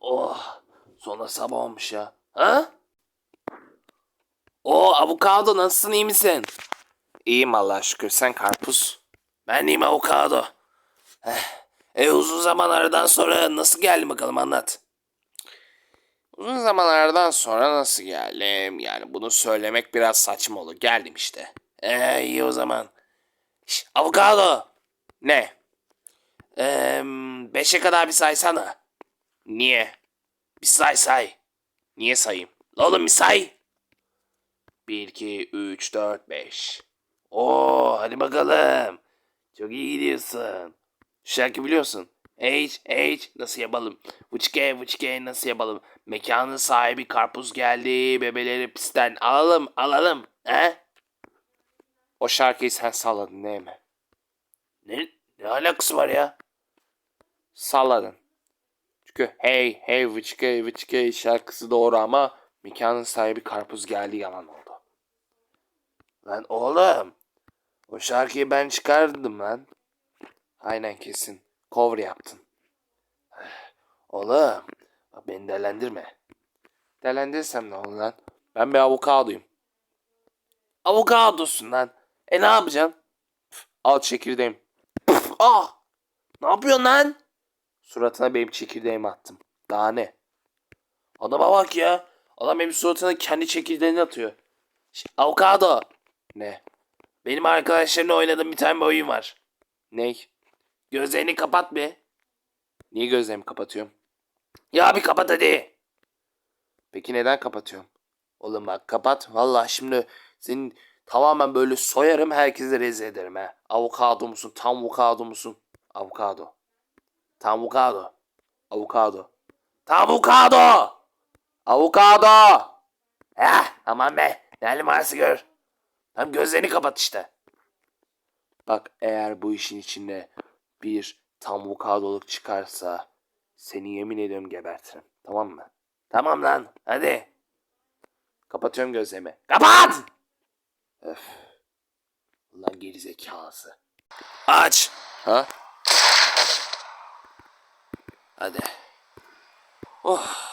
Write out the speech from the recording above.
Oh, sonra sabah olmuş ya. Ha? O avokado nasılsın iyi misin? İyiyim Allah'a şükür. Sen karpuz. Ben iyiyim avokado. Eh, E uzun zaman aradan sonra nasıl geldin bakalım anlat. Uzun zamanlardan sonra nasıl geldim? Yani bunu söylemek biraz saçma olur. Geldim işte. Ee iyi o zaman. Şş, avokado. Ne? Ee, beşe kadar bir saysana. Niye? Bir say say. Niye sayayım? Oğlum bir say. 1, 2, 3, 4, 5. Oo hadi bakalım. Çok iyi gidiyorsun. Şu şarkı biliyorsun. H, H nasıl yapalım? Vıçke, vıçke nasıl yapalım? Mekanın sahibi karpuz geldi. Bebeleri pistten alalım, alalım. He? O şarkıyı sen salladın değil mi? Ne, ne alakası var ya? Salladın. Çünkü hey hey vıçke vıçke şarkısı doğru ama mekanın sahibi karpuz geldi yalan oldu. Lan oğlum. O şarkıyı ben çıkardım lan. Aynen kesin. Cover yaptın. Oğlum. Beni delendirme. Delendirirsem ne olur lan? Ben bir avokadoyum. Avokadosun lan. E ne yapacaksın? Pf, Al çekirdeğim. Ah! Ne yapıyorsun lan? Suratına benim çekirdeğimi attım. Daha ne? Adama bak ya. Adam benim suratına kendi çekirdeğini atıyor. Ş- avokado. Ne? Benim arkadaşlarımla oynadığım bir tane bir oyun var. Ney? Gözlerini kapat be. Niye gözlerimi kapatıyorum? Ya bir kapat hadi. Peki neden kapatıyorum? Oğlum bak kapat. Vallahi şimdi senin tamamen böyle soyarım herkese rezil ederim ha. Avokado musun? Tam avokado musun? Avokado. Tam avokado. Avokado. Tam avokado. Avokado. Eh aman be. Ne varsa gör. Tam gözlerini kapat işte. Bak eğer bu işin içinde bir tam avokadoluk çıkarsa seni yemin ediyorum gebertirim. Tamam mı? Tamam lan hadi. Kapatıyorum gözlerimi. Kapat! Öf. Ulan gerizekalısı. Aç. Ha? Hadi. Oh.